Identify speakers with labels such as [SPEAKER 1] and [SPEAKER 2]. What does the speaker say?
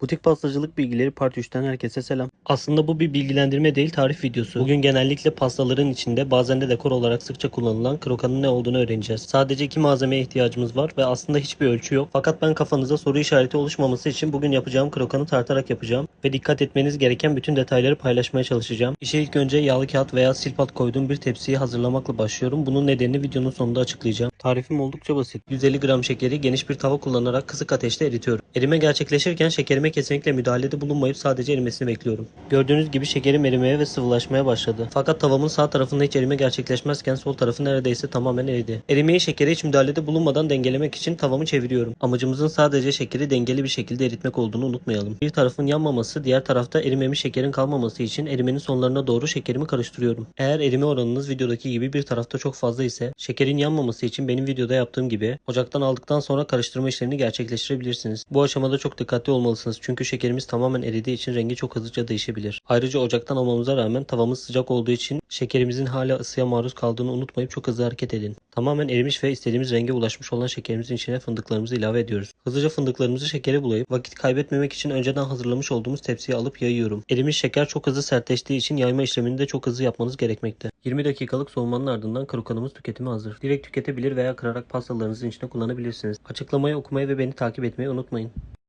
[SPEAKER 1] Butik pastacılık bilgileri part 3'ten herkese selam. Aslında bu bir bilgilendirme değil tarif videosu. Bugün genellikle pastaların içinde bazen de dekor olarak sıkça kullanılan krokanın ne olduğunu öğreneceğiz. Sadece iki malzemeye ihtiyacımız var ve aslında hiçbir ölçü yok. Fakat ben kafanızda soru işareti oluşmaması için bugün yapacağım krokanı tartarak yapacağım ve dikkat etmeniz gereken bütün detayları paylaşmaya çalışacağım. İşe ilk önce yağlı kağıt veya silpat koyduğum bir tepsiyi hazırlamakla başlıyorum. Bunun nedenini videonun sonunda açıklayacağım. Tarifim oldukça basit. 150 gram şekeri geniş bir tava kullanarak kısık ateşte eritiyorum. Erime gerçekleşirken şekerime kesinlikle müdahalede bulunmayıp sadece erimesini bekliyorum. Gördüğünüz gibi şekerim erimeye ve sıvılaşmaya başladı. Fakat tavamın sağ tarafında hiç erime gerçekleşmezken sol tarafı neredeyse tamamen eridi. Erimeyi şekere hiç müdahalede bulunmadan dengelemek için tavamı çeviriyorum. Amacımızın sadece şekeri dengeli bir şekilde eritmek olduğunu unutmayalım. Bir tarafın yanmaması, diğer tarafta erimemiş şekerin kalmaması için erimenin sonlarına doğru şekerimi karıştırıyorum. Eğer erime oranınız videodaki gibi bir tarafta çok fazla ise şekerin yanmaması için benim videoda yaptığım gibi ocaktan aldıktan sonra karıştırma işlemini gerçekleştirebilirsiniz. Bu aşamada çok dikkatli olmalısınız çünkü şekerimiz tamamen eridiği için rengi çok hızlıca değişebilir. Ayrıca ocaktan almamıza rağmen tavamız sıcak olduğu için şekerimizin hala ısıya maruz kaldığını unutmayıp çok hızlı hareket edin. Tamamen erimiş ve istediğimiz renge ulaşmış olan şekerimizin içine fındıklarımızı ilave ediyoruz. Hızlıca fındıklarımızı şekere bulayıp vakit kaybetmemek için önceden hazırlamış olduğumuz tepsiye alıp yayıyorum. Erimiş şeker çok hızlı sertleştiği için yayma işlemini de çok hızlı yapmanız gerekmekte. 20 dakikalık soğumanın ardından krokanımız tüketime hazır. Direkt tüketebilir veya kırarak pastalarınızın içine kullanabilirsiniz. Açıklamayı okumayı ve beni takip etmeyi unutmayın.